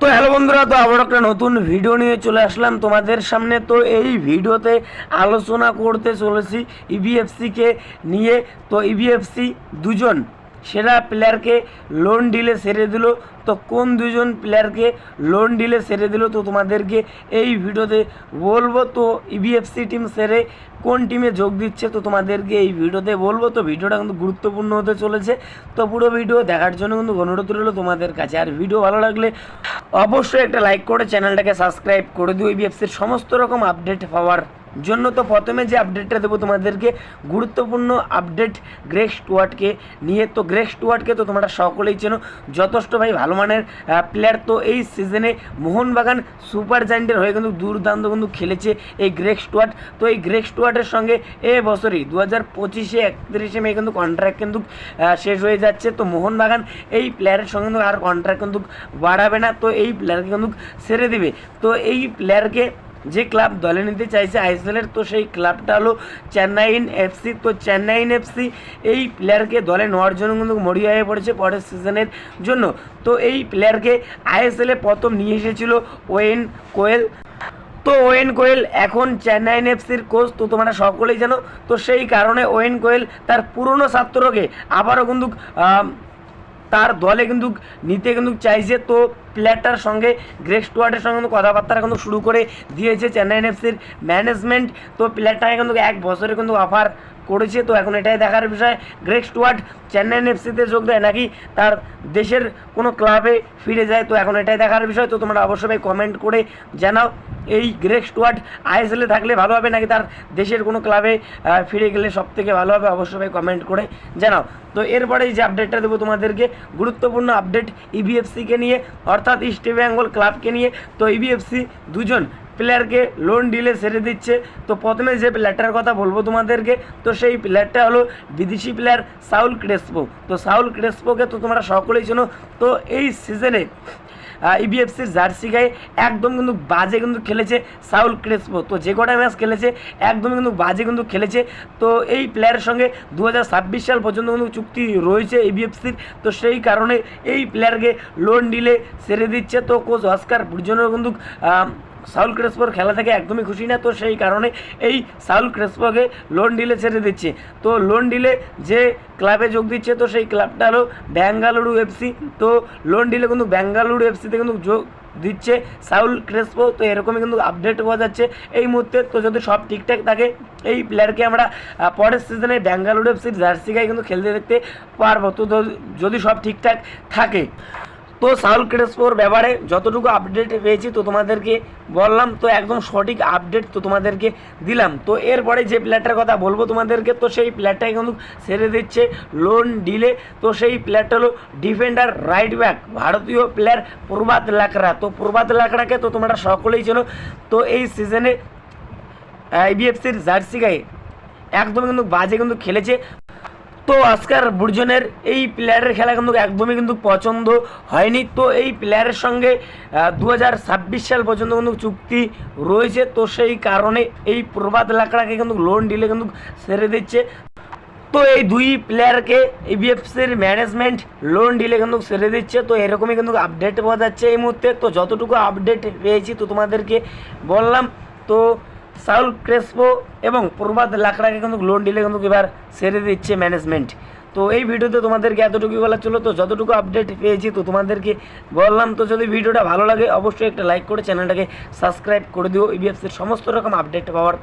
তো হ্যালো বন্ধুরা, তো আবার একটা নতুন ভিডিও নিয়ে চলে আসলাম তোমাদের সামনে। তো এই ভিডিওতে আলোচনা করতে চলেছি E ইবিএফসিকে নিয়ে। তো E ইবিএফসি দুজন সেরা প্লেয়ারকে লোন ডিলে সেরে দিল। তো কোন দুজন প্লেয়ারকে লোন ডিলে সেরে দিল, তো তোমাদেরকে এই ভিডিওতে বলব। তো E ইবিএফসি টিম সেরে কোন টিমে যোগ দিচ্ছে, তো তোমাদেরকে এই ভিডিওতে বলব। তো ভিডিওটা কিন্তু গুরুত্বপূর্ণ হতে চলেছে। তো পুরো ভিডিও দেখার জন্য কিন্তু অনুরোধ রইল তোমাদের কাছে। আর ভিডিও ভালো লাগলে অবশ্যই একটা লাইক করে চ্যানেলটাকে সাবস্ক্রাইব করে দিও। ইবিএফসির সমস্ত রকম আপডেট পাওয়ার জন্য তো প্রথমে যে আপডেটটা দেবো তোমাদেরকে, গুরুত্বপূর্ণ আপডেট গ্রেক স্টুয়ার্টকে নিয়ে। তো গ্রেক স্টুয়ার্টকে তো তোমরা সকলেই চেনো। যথেষ্ট ভাই, ভালো মানের প্লেয়ার তো এই সিজনে মোহনবাগান সুপার জায়েন্টের হয়ে কিন্তু দুর্দান্ত কিন্তু খেলেছে এই গ্রেক স্টুয়ার্ট। তো এই গ্রেক স্টুয়ার্টের সঙ্গে এ বছরই দু হাজার পঁচিশে একত্রিশে মে কিন্তু কন্ট্রাক্ট কিন্তু শেষ হয়ে যাচ্ছে। তো মোহনবাগান এই প্লেয়ারের সঙ্গে কিন্তু আর কন্ট্রাক্ট কিন্তু বাড়াবে না। তো এই প্লেয়ারকে কিন্তু ছেড়ে দিবে। তো এই প্লেয়ারকে যে ক্লাব দলে নিতে চাইছে আইএসএলের, তো সেই ক্লাবটা হলো চেন্নাইন এফসি তো চেন্নাইন এফসি এই প্লেয়ারকে দলে নেওয়ার জন্য কিন্তু মরিয়া হয়ে পড়েছে পরের সিজনের জন্য। তো এই প্লেয়ারকে আইএসএলে প্রথম নিয়ে এসেছিল ওয়েন কোয়েল। তো ওয়েন কোয়েল এখন চেন্নাইন এফসির কোচ তো তোমরা সকলেই জানো। তো সেই কারণে ওয়েন কোয়েল তার পুরনো ছাত্রকে আবারও কিন্তু তার দলে কিন্তু, নিতে কিন্তু চাইছে। তো প্লেয়ারটার সঙ্গে গ্রেক স্টুয়ার্টের সঙ্গে কিন্তু কথাবার্তা কিন্তু শুরু করে দিয়েছে চেন্নাইন এফসির ম্যানেজমেন্ট তো প্লেয়ারটাকে কিন্তু এক বছরে কিন্তু অফার করেছে। তো এখন এটাই দেখার বিষয় গ্রেক স্টুয়ার্ট চেন্নাইন এফসিতে যোগ দেয় নাকি তার দেশের কোনো ক্লাবে ফিরে যায়? তো এখন এটাই দেখার বিষয়। তো তোমরা অবশ্যই কমেন্ট করে জানাও। এই গ্রেক স্টুয়ার্ট আইএসএলে থাকলে ভালো হবে নাকি তার দেশের কোনো ক্লাবে ফিরে গেলে সব থেকে ভালো হবে অবশ্যই কমেন্ট করে জানাও। তো এরপরে যে আপডেটটা দেবো তোমাদেরকে, গুরুত্বপূর্ণ আপডেট ইবিএফসিকে নিয়ে, অর্থাৎ ইস্ট বেঙ্গল ক্লাবকে নিয়ে। তো ইবিএফসি দুজন প্লেয়ারকে লোন ডিলে সেরে দিচ্ছে। তো প্রথমে যে প্লেয়ারটার কথা বলব তোমাদেরকে, তো সেই প্লেয়ারটা হলো বিদেশি প্লেয়ার সাউল ক্রেসপো তো সাউল ক্রেসপোকে তো তোমরা সকলেই চেনো। তো এই সিজনে ইবিএফসির জার্সি গায়ে একদম কিন্তু বাজে কিন্তু খেলেছে সাউল ক্রেসপো। তো যে কটা ম্যাচ খেলেছে একদম কিন্তু বাজে কিন্তু খেলেছে। তো এই প্লেয়ারের সঙ্গে দু হাজার ছাব্বিশ সাল পর্যন্ত কিন্তু চুক্তি রয়েছে ইবিএফসির তো সেই কারণে এই প্লেয়ারকে লোন ডিলে সেরে দিচ্ছে। তো কোচ অস্কার বুর্জনও কিন্তু সাউল ক্রেসপোর খেলা থেকে একদমই খুশি না, তো সেই কারণে এই সাউল ক্রেসপোকে লোন ডিলে ছেড়ে দিচ্ছে। তো লোন ডিলে যে ক্লাবে যোগ দিচ্ছে, তো সেই ক্লাবটা হলো ব্যাঙ্গালুরু এফসি তো লোন ডিলে কিন্তু ব্যাঙ্গালুরু এফসিতে কিন্তু যোগ দিচ্ছে সাউল ক্রেসপো। তো এরকমই কিন্তু আপডেট পাওয়া যাচ্ছে এই মুহূর্তে। তো যদি সব ঠিকঠাক থাকে, এই প্লেয়ারকে আমরা পরের সিজনে ব্যাঙ্গালুরু এফসির জার্সি গায়ে কিন্তু খেলতে দেখতে পারব। তো যদি সব ঠিকঠাক থাকে। তো সাউল ক্রেসপোর ব্যাপারে যতটুকু আপডেট পেয়েছি তো তোমাদেরকে বললাম, তো একদম সঠিক আপডেট তো তোমাদেরকে দিলাম। তো এরপরে যে প্লেয়ারটার কথা বলব তোমাদেরকে, তো সেই প্লেয়ারটাই কিন্তু ছেড়ে দিচ্ছে লোন ডিলে তো সেই প্লেয়ারটা হলো ডিফেন্ডার রাইট ব্যাক ভারতীয় প্লেয়ার প্রভাত লাকড়া। তো প্রভাত লাকড়াকে তো তোমরা সকলেই চেনো। তো এই সিজনে আইবিএফসির জার্সি গায়ে একদম কিন্তু বাজে কিন্তু খেলেছে। তো আজকার বুর্জনের এই প্লেয়ারের খেলা কিন্তু একদমই কিন্তু পছন্দ হয়নি। তো এই প্লেয়ারের সঙ্গে দু হাজার ছাব্বিশ সাল পর্যন্ত কিন্তু চুক্তি রয়েছে। তো সেই কারণে এই প্রভাত লাকড়াকে কিন্তু লোন ডিলে কিন্তু ছেড়ে দিচ্ছে। তো এই দুই প্লেয়ারকে ইবিএফসির ম্যানেজমেন্ট লোন ডিলে কিন্তু ছেড়ে দিচ্ছে। তো এরকমই কিন্তু আপডেট পাওয়া যাচ্ছে এই মুহূর্তে। তো যতটুকু আপডেট পেয়েছি তো তোমাদেরকে বললাম। তো সাউল ক্রেসপো এবং প্রভাত লাকড়াকে কিন্তু লোন ডিলে কিন্তু এবার সেরে দিচ্ছে ম্যানেজমেন্ট তো এই ভিডিওতে তোমাদেরকে এতটুকু বলা ছিল, তো যতটুকু আপডেট পেয়েছি, তো তোমাদেরকে বললাম, তো যদি ভিডিওটা ভালো লাগে, অবশ্যই একটা লাইক করে চ্যানেলটাকে সাবস্ক্রাইব করে দিও। ইবিএফসির সমস্ত রকম আপডেট পাওয়ার